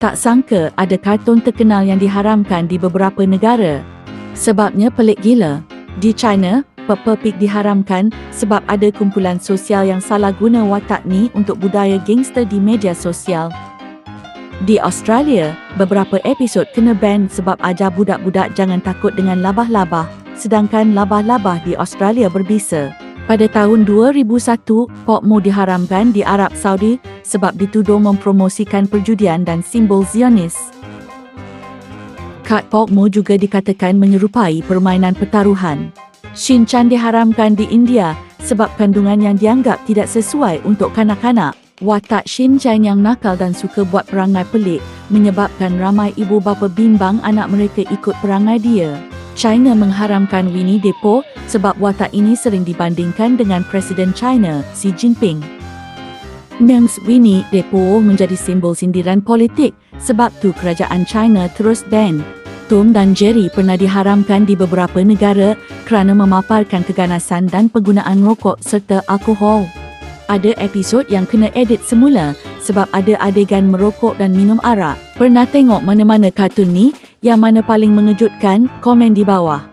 Tak sangka ada kartun terkenal yang diharamkan di beberapa negara. Sebabnya pelik gila. Di China, Peppa Pig diharamkan sebab ada kumpulan sosial yang salah guna watak ni untuk budaya gangster di media sosial. Di Australia, beberapa episod kena ban sebab ajar budak-budak jangan takut dengan labah-labah, sedangkan labah-labah di Australia berbisa. Pada tahun 2001, Pokmo diharamkan di Arab Saudi sebab dituduh mempromosikan perjudian dan simbol Zionis. Kad Pokmo juga dikatakan menyerupai permainan pertaruhan. Shinchan diharamkan di India sebab kandungan yang dianggap tidak sesuai untuk kanak-kanak. Watak Shinchan yang nakal dan suka buat perangai pelik menyebabkan ramai ibu bapa bimbang anak mereka ikut perangai dia. China mengharamkan Winnie the Pooh sebab watak ini sering dibandingkan dengan Presiden China, Xi Jinping. Memes Winnie the Pooh menjadi simbol sindiran politik sebab tu kerajaan China terus ban. Tom dan Jerry pernah diharamkan di beberapa negara kerana memaparkan keganasan dan penggunaan rokok serta alkohol. Ada episod yang kena edit semula sebab ada adegan merokok dan minum arak. Pernah tengok mana-mana kartun ni? Yang mana paling mengejutkan? Komen di bawah.